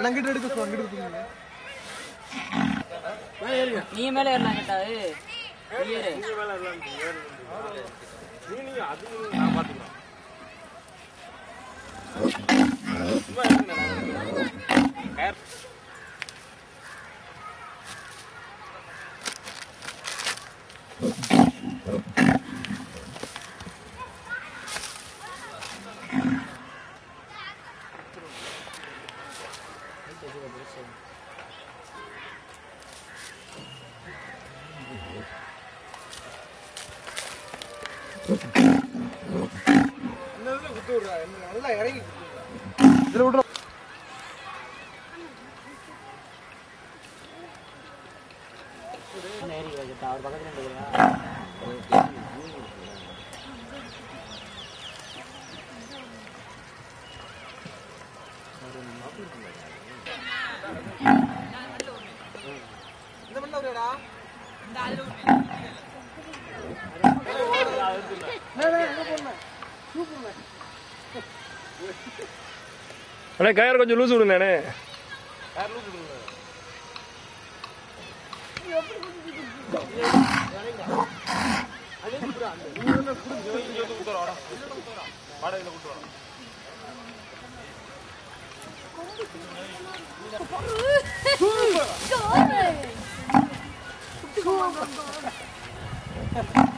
அங்கிட்டு எடுக்க சொல்லு அங்கிட்டு எடுக்க நீ மேல ஏறலாம் கேட்டா. நீ ஏறு. நல்லா இறங்கி இதுல പ്രദേശവും ഇതിൽ വിട്ടു നേരി കേട്ടോ അവർ പക്കത്തിലുണ്ട് அண்ணே கயர் கொஞ்சம் லூஸ் விடுங்க அண்ணே. ரொம்ப Thank you.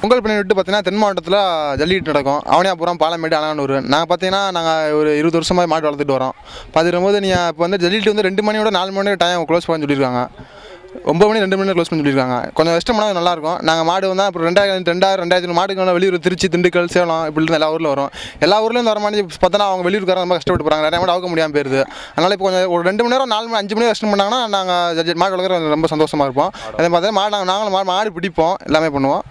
பொங்கல் பண்ணி விட்டு பார்த்தீங்கன்னா தென் மாவட்டத்தில் ஜல்லிக்கட்டு நடக்கும். அவனியாபுரம் பாலமேடு அலங்கானூர் நாங்கள் பார்த்தீங்கன்னா நாங்கள் ஒரு இருபது வருஷமாக மாடு வளர்த்துட்டு வரோம். பார்த்துருக்கும் போது நீங்கள் இப்போ வந்து ஜல்லிக்கட்டு வந்து ரெண்டு மணியோட நாலு மணி டைம் க்ளோஸ் பண்ண சொல்லியிருக்காங்க. ஒம்பது மணி ரெண்டு மணி க்ளோஸ் பண்ணி சொல்லியிருக்காங்க. கொஞ்சம் கஷ்டம் பண்ணால் நல்லாயிருக்கும். நாங்கள் மாடு வந்தால் அப்புறம் ரெண்டாயிரம் ரெண்டாயிரம் ரெண்டாயிரத்து மாடுக்கு வெளியூர் திருச்சி திண்டுக்கல் சேலம் இப்படி எல்லா ஊரில் வரும். எல்லா ஊர்லேருந்து வர மாதிரி பார்த்தோன்னா அவங்க வெளியூர்காரங்க ரொம்ப கஷ்டப்பட்டு போகிறாங்க நிறைய மாடு அவுக்க முடியாமல் போயிருது. அதனால் இப்போ கொஞ்சம் ஒரு ரெண்டு மணி நேரம் நாலு மணி அஞ்சு மணி கஷ்டம் பண்ணாங்கன்னா நாங்கள் மாடு வளர்க்குற ரொம்ப சந்தோஷமாக இருப்போம். அதே மாதிரி மாடு நாங்கள் நாங்களும் மாடு மாடு பிடிப்போம். எல்லாமே பண்ணுவோம்.